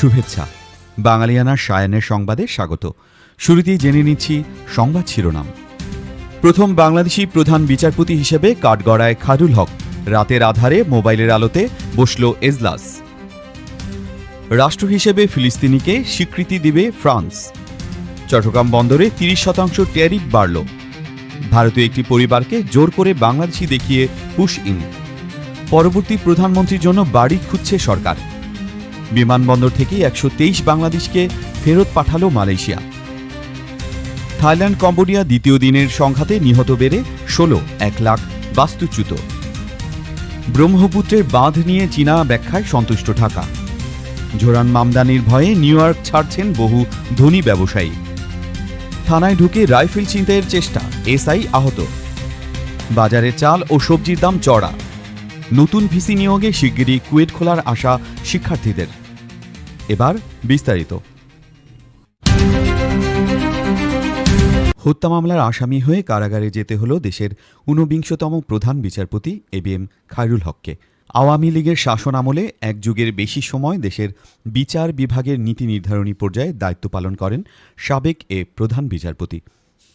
শুভেচ্ছা। বাঙালিয়ানার সায়ানের সংবাদে স্বাগত। শুরুতেই জেনে নিচ্ছি সংবাদ শিরোনাম। প্রথম বাংলাদেশি প্রধান বিচারপতি হিসেবে কাঠগড়ায় খায়রুল হক। রাতের আধারে মোবাইলের আলোতে বসল এজলাস। রাষ্ট্র হিসেবে ফিলিস্তিনিকে স্বীকৃতি দিবে ফ্রান্স। চট্টগ্রাম বন্দরে তিরিশ শতাংশ ট্যারিফ বাড়ল। ভারতীয় একটি পরিবারকে জোর করে বাংলাদেশি দেখিয়ে পুশ ইন পরবর্তী প্রধানমন্ত্রীর জন্য বাড়ি খুঁজছে সরকার। বিমানবন্দর থেকে একশো তেইশ বাংলাদেশকে ফেরত পাঠালো মালয়েশিয়া। থাইল্যান্ড, কম্বোডিয়া দ্বিতীয় দিনের সংঘাতে নিহত বেড়ে ষোলো, এক লাখ বাস্তুচ্যুত। ব্রহ্মপুত্রের বাঁধ নিয়ে চীনা ব্যাখ্যায় সন্তুষ্ট ঢাকা। ঝোরান মামদানির ভয়ে নিউ ইয়র্ক ছাড়ছেন বহু ধনী ব্যবসায়ী। থানায় ঢুকে রাইফেল ছিনতাইয়ের চেষ্টা, এসআই আহত। বাজারে চাল ও সবজির দাম চড়া। নতুন ভিসি নিয়োগে শিগগিরই কুয়েট খোলার আশা শিক্ষার্থীদের। এবার বিস্তারিত। হত্যা মামলার আসামি হয়ে কারাগারে যেতে হল দেশের ঊনবিংশতম প্রধান বিচারপতি এ বি এম খায়রুল হককে। আওয়ামী লীগের শাসন আমলে এক যুগের বেশি সময় দেশের বিচার বিভাগের নীতি নির্ধারণী পর্যায়ে দায়িত্ব পালন করেন সাবেক এ প্রধান বিচারপতি।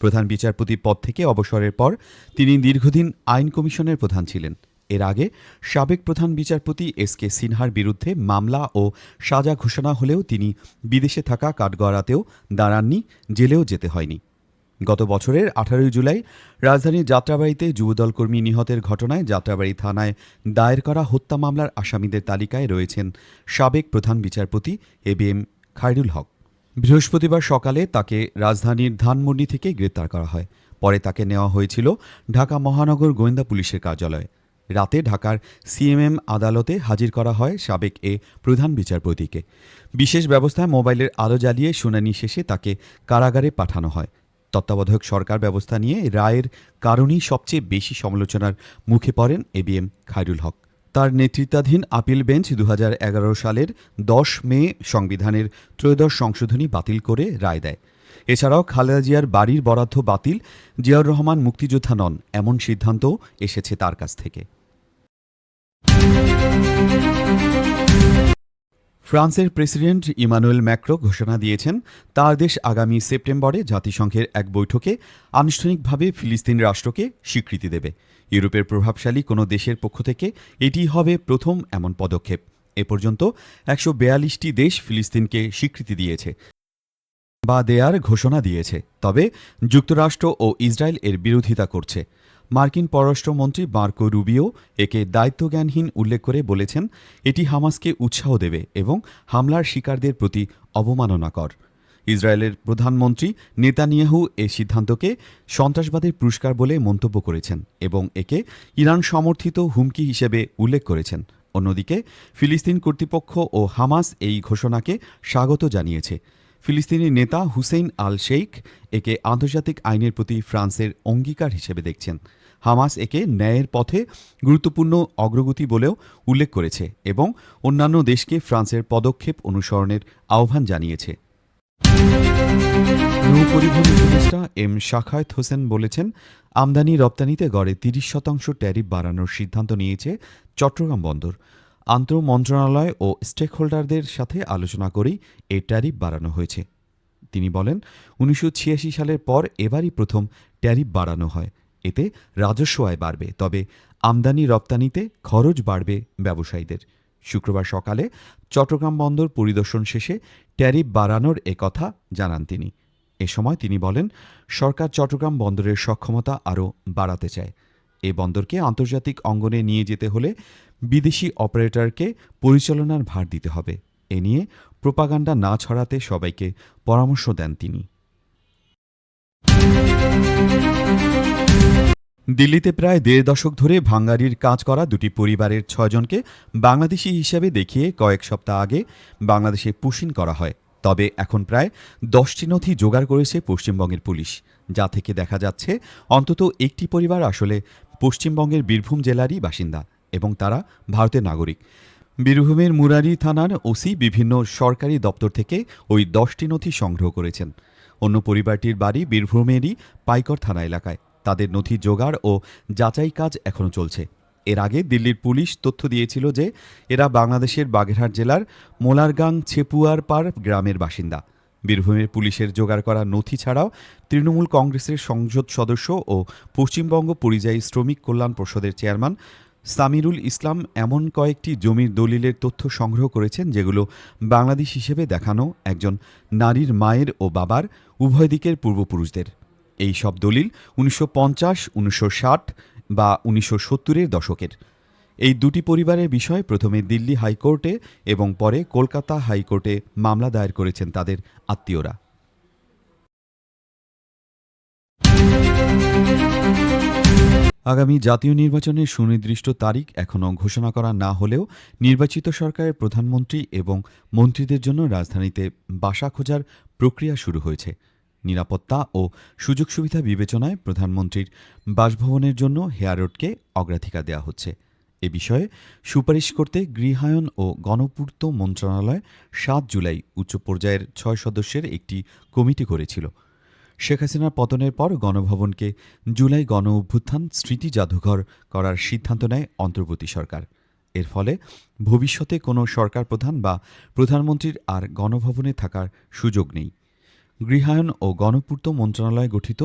প্রধান বিচারপতি পদ থেকে অবসরের পর তিনি দীর্ঘদিন আইন কমিশনের প্রধান ছিলেন। এর আগে সাবেক প্রধান বিচারপতি এস কে সিনহার বিরুদ্ধে মামলা ও সাজা ঘোষণা হলেও তিনি বিদেশে থাকা কাঠগড়াতেও দাঁড়াননি, জেলেও যেতে হয়নি। গত বছরের আঠারোই জুলাই রাজধানীর যাত্রাবাড়িতে যুবদল কর্মী নিহতের ঘটনায় যাত্রাবাড়ি থানায় দায়ের করা হত্যা মামলার আসামিদের তালিকায় রয়েছেন সাবেক প্রধান বিচারপতি A B M Khairul Haque. বৃহস্পতিবার সকালে তাকে রাজধানীর ধানমন্ডি থেকে গ্রেপ্তার করা হয়। পরে তাকে নেওয়া হয়েছিল ঢাকা মহানগর গোয়েন্দা পুলিশের কার্যালয়ে। রাতে ঢাকার সিএমএম আদালতে হাজির করা হয় সাবেক এ প্রধান বিচারপতিকে। বিশেষ ব্যবস্থায় মোবাইলের আলো জ্বালিয়ে শুনানি শেষে তাকে কারাগারে পাঠানো হয়। তত্ত্বাবধায়ক সরকার ব্যবস্থা নিয়ে রায়ের কারণেই সবচেয়ে বেশি সমালোচনার মুখে পড়েন এবিএম খায়রুল হক। তার নেতৃত্বাধীন আপিল বেঞ্চ দু হাজার এগারো সালের দশ মে সংবিধানের ত্রয়োদশ সংশোধনী বাতিল করে রায় দেয়। এছাড়াও খালেদা জিয়ার বাড়ির বরাদ্দ বাতিল, জিয়াউর রহমান মুক্তিযোদ্ধা নন, এমন সিদ্ধান্তও এসেছে তার কাছ থেকে। ফ্রান্সের প্রেসিডেন্ট ইমানুয়েল ম্যাক্রো ঘোষণা দিয়েছেন, তার দেশ আগামী সেপ্টেম্বরে জাতিসংঘের এক বৈঠকে আনুষ্ঠানিকভাবে ফিলিস্তিন রাষ্ট্রকে স্বীকৃতি দেবে। ইউরোপের প্রভাবশালী কোনো দেশের পক্ষ থেকে এটি হবে প্রথম এমন পদক্ষেপ। এ পর্যন্ত একশো বেয়াল্লিশটি দেশ ফিলিস্তিনকে স্বীকৃতি দিয়েছে বা দেয়ার ঘোষণা দিয়েছে। তবে যুক্তরাষ্ট্র ও ইসরায়েল এর বিরোধিতা করছে। মার্কিন পররাষ্ট্রমন্ত্রী মার্কো রুবিও একে দায়িত্বজ্ঞানহীন উল্লেখ করে বলেছেন, এটি হামাসকে উৎসাহ দেবে এবং হামলার শিকারদের প্রতি অবমাননাকর। ইসরায়েলের প্রধানমন্ত্রী নেতানিয়াহু এ সিদ্ধান্তকে সন্ত্রাসবাদের পুরস্কার বলে মন্তব্য করেছেন এবং একে ইরান সমর্থিত হুমকি হিসেবে উল্লেখ করেছেন। অন্যদিকে, ফিলিস্তিন কর্তৃপক্ষ ও হামাস এই ঘোষণাকে স্বাগত জানিয়েছে। ফিলিস্তিনি নেতা হুসেইন আল শেইখ একে আন্তর্জাতিক আইনের প্রতি ফ্রান্সের অঙ্গীকার হিসেবে দেখছেন। হামাস একে ন্যায়ের পথে গুরুত্বপূর্ণ অগ্রগতি বলেও উল্লেখ করেছে এবং অন্যান্য দেশকে ফ্রান্সের পদক্ষেপ অনুসরণের আহ্বান জানিয়েছে। নৌ পরিবহন উপদেষ্টা এম শাখায়ত হোসেন বলেছেন, আমদানি রপ্তানিতে গড়ে তিরিশ শতাংশ ট্যারিফ বাড়ানোর সিদ্ধান্ত নিয়েছে চট্টগ্রাম বন্দর। আন্তঃ মন্ত্রণালয় ও স্টেকহোল্ডারদের সাথে আলোচনা করেই এই ট্যারিফ বাড়ানো হয়েছে। তিনি বলেন, উনিশশো ছিয়াশি সালের পর এবারই প্রথম ট্যারিফ বাড়ানো হয়। এতে রাজস্ব আয় বাড়বে, তবে আমদানি রপ্তানিতে খরচ বাড়বে ব্যবসায়ীদের। শুক্রবার সকালে চট্টগ্রাম বন্দর পরিদর্শন শেষে ট্যারিফ বাড়ানোর একথা জানান তিনি। এ সময় তিনি বলেন, সরকার চট্টগ্রাম বন্দরের সক্ষমতা আরও বাড়াতে চায়। এ বন্দরকে আন্তর্জাতিক অঙ্গনে নিয়ে যেতে হলে বিদেশি অপারেটরকে পরিচালনার ভার দিতে হবে। এ নিয়ে প্রোপাগান্ডা না ছড়াতে সবাইকে পরামর্শ দেন তিনি। দিল্লিতে প্রায় দেড় দশক ধরে ভাঙ্গারির কাজ করা দুটি পরিবারের ছয়জনকে বাংলাদেশি হিসেবে দেখিয়ে কয়েক সপ্তাহ আগে বাংলাদেশে পুশিন করা হয়। তবে এখন প্রায় দশটি নথি জোগাড় করেছে পশ্চিমবঙ্গের পুলিশ। যা থেকে দেখা যাচ্ছে, অন্তত একটি পরিবার আসলে পশ্চিমবঙ্গের বীরভূম জেলারই বাসিন্দা এবং তারা ভারতের নাগরিক। বীরভূমের মুরারি থানার ওসি বিভিন্ন সরকারি দপ্তর থেকে ওই দশটি নথি সংগ্রহ করেছেন। অন্য পরিবারটির বাড়ি বীরভূমেরই পাইকর থানা এলাকায়। তাদের নথি জোগাড় ও যাচাই কাজ এখনও চলছে। এর আগে দিল্লির পুলিশ তথ্য দিয়েছিল যে, এরা বাংলাদেশের বাগেরহাট জেলার মোলারগাং ছেপুয়ার পার গ্রামের বাসিন্দা। বীরভূমের পুলিশের জোগাড় করা নথি ছাড়াও তৃণমূল কংগ্রেসের সংসদ সদস্য ও পশ্চিমবঙ্গ পরিযায়ী শ্রমিক কল্যাণ পর্ষদের চেয়ারম্যান সামিরুল ইসলাম এমন কয়েকটি জমির দলিলের তথ্য সংগ্রহ করেছেন যেগুলো বাংলাদেশ হিসেবে দেখানো একজন নারীর মায়ের ও বাবার উভয় দিকের পূর্বপুরুষদের। এই সব দলিল উনিশশো পঞ্চাশ, উনিশশো ষাট বা উনিশশো সত্তরের দশকের। এই দুটি পরিবারের বিষয়ে প্রথমে দিল্লি হাইকোর্টে এবং পরে কলকাতা হাইকোর্টে মামলা দায়ের করেছেন তাদের আত্মীয়রা। আগামী জাতীয় নির্বাচনের সুনির্দিষ্ট তারিখ এখনও ঘোষণা করা না হলেও নির্বাচিত সরকারের প্রধানমন্ত্রী এবং মন্ত্রীদের জন্য রাজধানীতে বাসা খোঁজার প্রক্রিয়া শুরু হয়েছে। নিরাপত্তা ও সুযোগ সুবিধা বিবেচনায় প্রধানমন্ত্রীর বাসভবনের জন্য হেয়ারোডকে অগ্রাধিকার দেওয়া হচ্ছে। এ বিষয়ে সুপারিশ করতে গৃহায়ন ও গণপূর্ত মন্ত্রণালয় সাত জুলাই উচ্চ পর্যায়ের ছয় সদস্যের একটি কমিটি করেছিল। শেখ হাসিনার পতনের পর গণভবনকে জুলাই গণ অভ্যুত্থান স্মৃতি জাদুঘর করার সিদ্ধান্ত নেয় অন্তর্বর্তী সরকার। এর ফলে ভবিষ্যতে কোনো সরকার প্রধান বা প্রধানমন্ত্রীর আর গণভবনে থাকার সুযোগ নেই। গৃহায়ন ও গণপূর্ত মন্ত্রণালয় গঠিত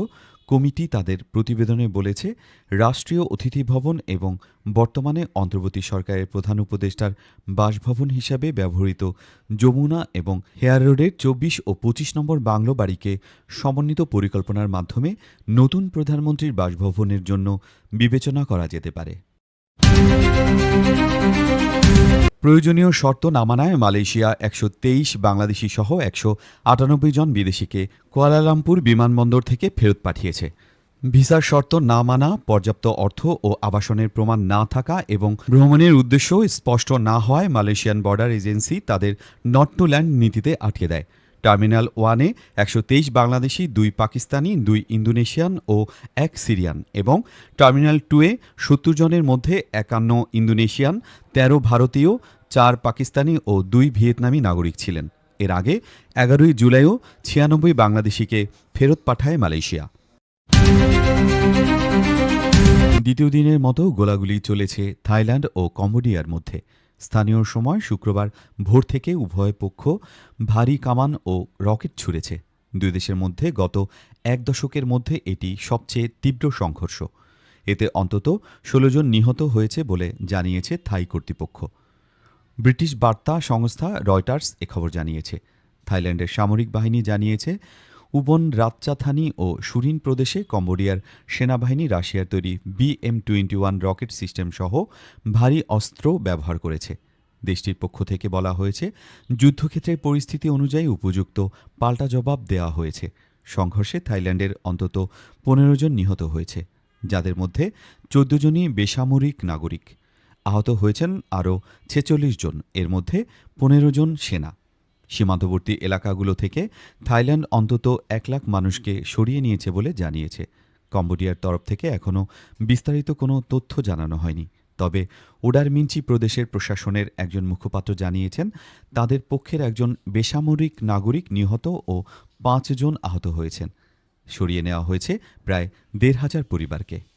কমিটি তাদের প্রতিবেদনে বলেছে, রাষ্ট্রীয় অতিথি ভবন এবং বর্তমানে অন্তর্বর্তী সরকারের প্রধান উপদেষ্টার বাসভবন হিসাবে ব্যবহৃত যমুনা এবং হেয়ার রোডের চব্বিশ ও পঁচিশ নম্বর বাংলো বাড়িকে সমন্বিত পরিকল্পনার মাধ্যমে নতুন প্রধানমন্ত্রীর বাসভবনের জন্য বিবেচনা করা যেতে পারে। প্রয়োজনীয় শর্ত না মানায় মালয়েশিয়া একশো তেইশ, বাংলাদেশি সহ একশো আটানব্বই জন বিদেশিকে কুয়ালালামপুর বিমানবন্দর থেকে ফেরত পাঠিয়েছে। ভিসার শর্ত না মানা, পর্যাপ্ত অর্থ ও আবাসনের প্রমাণ না থাকা এবং ভ্রমণের উদ্দেশ্য স্পষ্ট না হওয়ায় মালয়েশিয়ান বর্ডার এজেন্সি তাদের নট টু ল্যান্ড নীতিতে আটকে দেয়। টার্মিনাল ওয়ানে একশো তেইশ বাংলাদেশি, দুই পাকিস্তানি, দুই ইন্দোনেশিয়ান ও এক সিরিয়ান এবং টার্মিনাল টুয়ে সত্তর জনের মধ্যে একান্ন ইন্দোনেশিয়ান, তেরো ভারতীয়, চার পাকিস্তানি ও দুই ভিয়েতনামি নাগরিক ছিলেন। এর আগে এগারোই জুলাইও ছিয়ানব্বই বাংলাদেশিকে ফেরত পাঠায় মালয়েশিয়া। দ্বিতীয় দিনের মতো গোলাগুলি চলেছে থাইল্যান্ড ও কম্বোডিয়ার মধ্যে। স্থানীয় সময় শুক্রবার ভোর থেকে উভয় পক্ষ ভারী কামান ও রকেট ছুড়েছে। দুই দেশের মধ্যে গত এক দশকের মধ্যে এটি সবচেয়ে তীব্র সংঘর্ষ। এতে অন্তত ষোলো জন নিহত হয়েছে বলে জানিয়েছে থাই কর্তৃপক্ষ। ব্রিটিশ বার্তা সংস্থা রয়টার্স এ খবর জানিয়েছে। থাইল্যান্ডের সামরিক বাহিনী জানিয়েছে উবন রাতচাথানি ও সুরিন প্রদেশে কম্বোডিয়ার সেনাবাহিনী রাশিয়ার তৈরি BM twenty one rocket system সহ ভারী অস্ত্র ব্যবহার করেছে। দেশটির পক্ষ থেকে বলা হয়েছে, যুদ্ধক্ষেত্রের পরিস্থিতি অনুযায়ী উপযুক্ত পাল্টা জবাব দেওয়া হয়েছে। সংঘর্ষে থাইল্যান্ডের অন্তত পনেরো জন নিহত হয়েছে, যাদের মধ্যে চোদ্দ জনই বেসামরিক নাগরিক। আহত হয়েছেন আরও ছেচল্লিশ জন, এর মধ্যে পনেরো জন সেনা। সীমান্তবর্তী এলাকাগুলো থেকে থাইল্যান্ড অন্তত এক লাখ মানুষকে সরিয়ে নিয়েছে বলে জানিয়েছে। কম্বোডিয়ার তরফ থেকে এখনও বিস্তারিত কোনো তথ্য জানানো হয়নি। তবে ওডারমিঞ্চি প্রদেশের প্রশাসনের একজন মুখপাত্র জানিয়েছেন, তাদের পক্ষের একজন বেসামরিক নাগরিক নিহত ও পাঁচজন আহত হয়েছেন। সরিয়ে নেওয়া হয়েছে প্রায় দেড় হাজার পরিবারকে।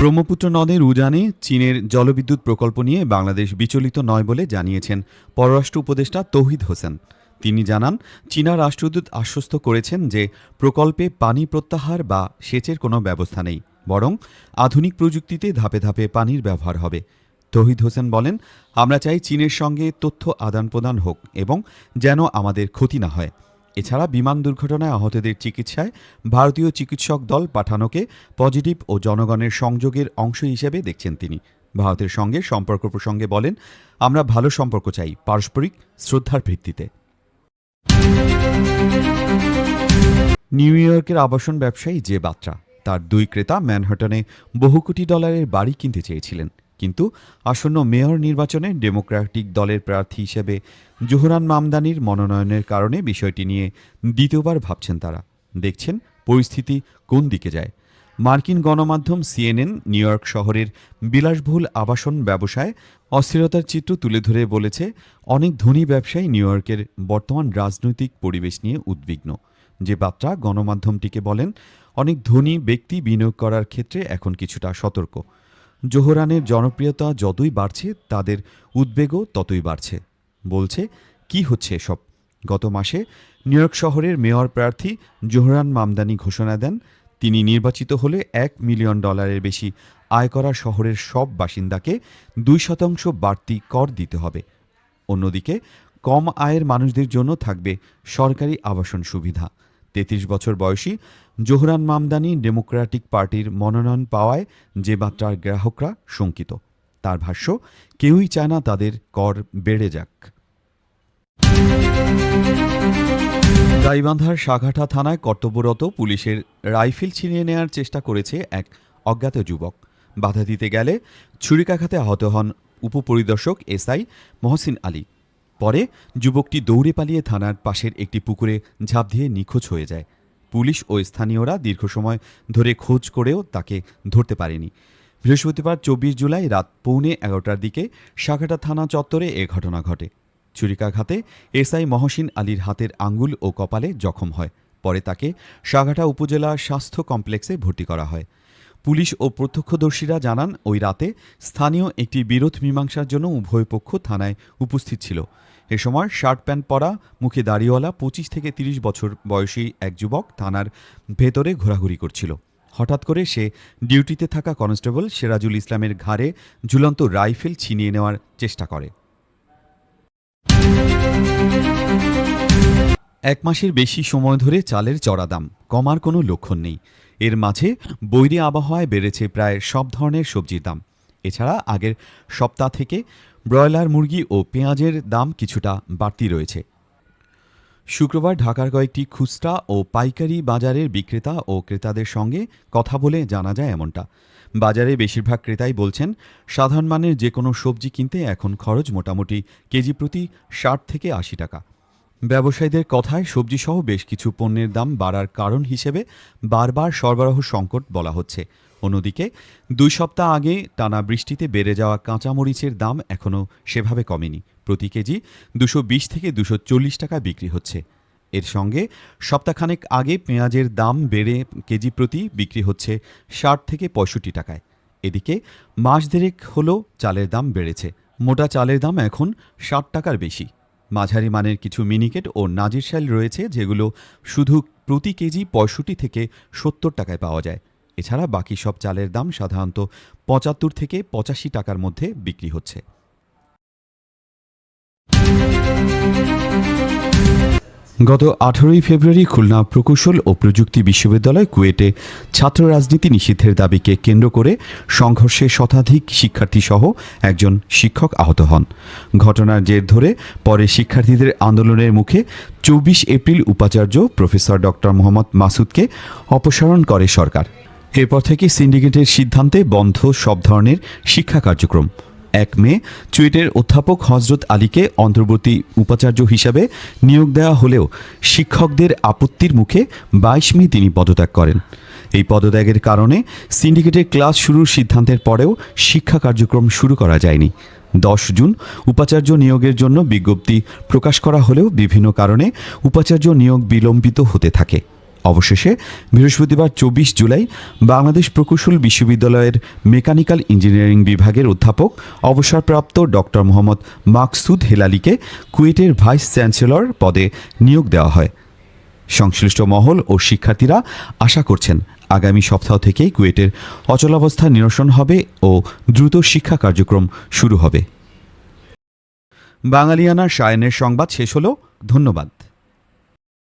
ব্রহ্মপুত্র নদের উজানে চীনের জলবিদ্যুৎ প্রকল্প নিয়ে বাংলাদেশ বিচলিত নয় বলে জানিয়েছেন পররাষ্ট্র উপদেষ্টা তৌহিদ হোসেন। তিনি জানান, চীনা রাষ্ট্রদূত আশ্বস্ত করেছেন যে প্রকল্পে পানি প্রত্যাহার বা সেচের কোনো ব্যবস্থা নেই, বরং আধুনিক প্রযুক্তিতে ধাপে ধাপে পানির ব্যবহার হবে। তহিদ হোসেন বলেন, আমরা চাই চীনের সঙ্গে তথ্য আদান প্রদান হোক এবং যেন আমাদের ক্ষতি না হয়। এছাড়া বিমান দুর্ঘটনায় আহতদের চিকিৎসায় ভারতীয় চিকিৎসক দল পাঠানোকে পজিটিভ ও জনগণের সংযোগের অংশ হিসেবে দেখছেন তিনি। ভারতের সঙ্গে সম্পর্ক প্রসঙ্গে বলেন, আমরা ভালো সম্পর্ক চাই পারস্পরিক শ্রদ্ধার ভিত্তিতে। নিউ ইয়র্কের আবাসন ব্যবসায়ী যে বাত্রা, তার দুই ক্রেতা ম্যানহাটনে বহু কোটি ডলারের বাড়ি কিনতে চেয়েছিলেন। কিন্তু আসন্ন মেয়র নির্বাচনে ডেমোক্র্যাটিক দলের প্রার্থী হিসেবে জোহরান মামদানির মনোনয়নের কারণে বিষয়টি নিয়ে দ্বিতীয়বার ভাবছেন তারা। দেখছেন পরিস্থিতি কোন দিকে যায়। মার্কিন গণমাধ্যম সিএনএন নিউ ইয়র্ক শহরের বিলাসবহুল আবাসন ব্যবসায় অস্থিরতার চিত্র তুলে ধরে বলেছে, অনেক ধনী ব্যবসায়ী নিউ ইয়র্কের বর্তমান রাজনৈতিক পরিবেশ নিয়ে উদ্বিগ্ন। যে বার্তা গণমাধ্যমটিকে বলেন, অনেক ধনী ব্যক্তি বিনিয়োগ করার ক্ষেত্রে এখন কিছুটা সতর্ক। জোহরানের জনপ্রিয়তা যতই বাড়ছে, তাদের উদ্বেগও ততই বাড়ছে। বলছে, কি হচ্ছে এসব? গত মাসে নিউ ইয়র্ক শহরের মেয়র প্রার্থী জোহরান মামদানি ঘোষণা দেন, তিনি নির্বাচিত হলে এক মিলিয়ন ডলারের বেশি আয় করা শহরের সব বাসিন্দাকে দুই শতাংশ বাড়তি কর দিতে হবে। অন্যদিকে, কম আয়ের মানুষদের জন্য থাকবে সরকারি আবাসন সুবিধা। তেত্রিশ বছর বয়সী জোহরান মামদানি ডেমোক্রেটিক পার্টির মনোনয়ন পাওয়ায় যে মাত্রার গ্রাহকরা শঙ্কিত, তার ভাষ্য, কেউই চায় না তাদের কর বেড়ে যাক। গাইবান্ধার সাঘাটা থানায় কর্তব্যরত পুলিশের রাইফেল ছিনিয়ে নেয়ার চেষ্টা করেছে এক অজ্ঞাত যুবক। বাধা দিতে গেলে ছুরিকাঘাতে আহত হন উপপরিদর্শক এসআই মহসিন আলী। পরে যুবকটি দৌড়ে পালিয়ে থানার পাশের একটি পুকুরে ঝাঁপ দিয়ে নিখোঁজ হয়ে যায়। পুলিশ ও স্থানীয়রা দীর্ঘ সময় ধরে খোঁজ করেও তাকে ধরতে পারেনি। বৃহস্পতিবার চব্বিশ জুলাই রাত পৌনে এগারোটার দিকে সাঘাটা থানা চত্বরে এ ঘটনা ঘটে। ছুরিকাঘাতে এসআই মহসিন আলীর হাতের আঙ্গুল ও কপালে জখম হয়। পরে তাকে সাঘাটা উপজেলা স্বাস্থ্য কমপ্লেক্সে ভর্তি করা হয়। পুলিশ ও প্রত্যক্ষদর্শীরা জানান, ওই রাতে স্থানীয় একটি বিরোধ মীমাংসার জন্য উভয় পক্ষ থানায় উপস্থিত ছিল। এ সময় শার্ট প্যান্ট পরা, মুখে দাড়িওয়ালা পঁচিশ থেকে তিরিশ বছর বয়সী এক যুবক থানার ভেতরে ঘোরাঘুরি করছিল। হঠাৎ করে সে ডিউটিতে থাকা কনস্টেবল সেরাজুল ইসলামের ঘাড়ে ঝুলন্ত রাইফেল ছিনিয়ে নেওয়ার চেষ্টা করে। এক মাসের বেশি সময় ধরে চালের চড়া দাম, কমার কোনো লক্ষণ নেই। এর মাঝে বৈরী আবহাওয়ায় বেড়েছে প্রায় সব ধরনের সবজির দাম। এছাড়া আগের সপ্তাহ থেকে ব্রয়লার, মুরগি ও পেঁয়াজের দাম কিছুটা বাড়তি রয়েছে। শুক্রবার ঢাকার কয়েকটি খুচরা ও পাইকারি বাজারের বিক্রেতা ও ক্রেতাদের সঙ্গে কথা বলে জানা যায় এমনটা। বাজারে বেশিরভাগ ক্রেতাই বলছেন, সাধারণ মানের যে কোনো সবজি কিনতে এখন খরচ মোটামুটি কেজি প্রতি ষাট থেকে আশি টাকা। ব্যবসায়ীদের কথায় সবজিসহ বেশ কিছু পণ্যের দাম বাড়ার কারণ হিসেবে বারবার সরবরাহ সংকট বলা হচ্ছে। অন্যদিকে, দুই সপ্তাহ আগে টানা বৃষ্টিতে বেড়ে যাওয়া কাঁচামরিচের দাম এখনও সেভাবে কমেনি। প্রতি কেজি দুশো থেকে দুশো চল্লিশ টাকা বিক্রি হচ্ছে। এর সঙ্গে সপ্তাহখানেক আগে পেঁয়াজের দাম বেড়ে কেজি প্রতি বিক্রি হচ্ছে ষাট থেকে পঁয়ষট্টি টাকায়। এদিকে মাস দেড়েক হলো চালের দাম বেড়েছে। মোটা চালের দাম এখন ষাট টাকার বেশি। মাঝারি মানের কিছু মিনিকেট ও নাজিরশাইল রয়েছে যেগুলো শুধু প্রতি কেজি পঁয়ষট্টি থেকে সত্তর টাকায় পাওয়া যায়। এছাড়া বাকি সব চালের দাম সাধারণত পঁচাত্তর থেকে পঁচাশি টাকার মধ্যে বিক্রি হচ্ছে। গত আঠারোই ফেব্রুয়ারি খুলনা প্রকৌশল ও প্রযুক্তি বিশ্ববিদ্যালয় কুয়েটে ছাত্র রাজনীতি নিষিদ্ধের দাবিকে কেন্দ্র করে সংঘর্ষে শতাধিক শিক্ষার্থীসহ একজন শিক্ষক আহত হন। ঘটনার জের ধরে পরে শিক্ষার্থীদের আন্দোলনের মুখে চব্বিশ এপ্রিল উপাচার্য প্রফেসর ডক্টর মোহাম্মদ মাসুদকে অপসারণ করে সরকার। এরপর থেকে সিন্ডিকেটের সিদ্ধান্তে বন্ধ সব ধরনের শিক্ষা কার্যক্রম। এক মে চুয়েটের অধ্যাপক হজরত আলীকে অন্তর্বর্তী উপাচার্য হিসাবে নিয়োগ দেওয়া হলেও শিক্ষকদের আপত্তির মুখে বাইশ মে তিনি পদত্যাগ করেন। এই পদত্যাগের কারণে সিন্ডিকেটের ক্লাস শুরুর সিদ্ধান্তের পরেও শিক্ষা কার্যক্রম শুরু করা যায়নি। দশ জুন, উপাচার্য নিয়োগের জন্য বিজ্ঞপ্তি প্রকাশ করা হলেও বিভিন্ন কারণে উপাচার্য নিয়োগ বিলম্বিত হতে থাকে। অবশেষে বৃহস্পতিবার চব্বিশ জুলাই বাংলাদেশ প্রকৌশল বিশ্ববিদ্যালয়ের মেকানিক্যাল ইঞ্জিনিয়ারিং বিভাগের অধ্যাপক, অবসরপ্রাপ্ত ডক্টর মোহাম্মদ মাকসুদ হেলালিকে কুয়েটের ভাইস চ্যান্সেলর পদে নিয়োগ দেওয়া হয়। সংশ্লিষ্ট মহল ও শিক্ষার্থীরা আশা করছেন আগামী সপ্তাহ থেকেই কুয়েটের অচলাবস্থা নিরসন হবে ও দ্রুত শিক্ষা কার্যক্রম শুরু হবে। বাঙালিয়ানা সায়নের সংবাদ শেষ হলো। ধন্যবাদ।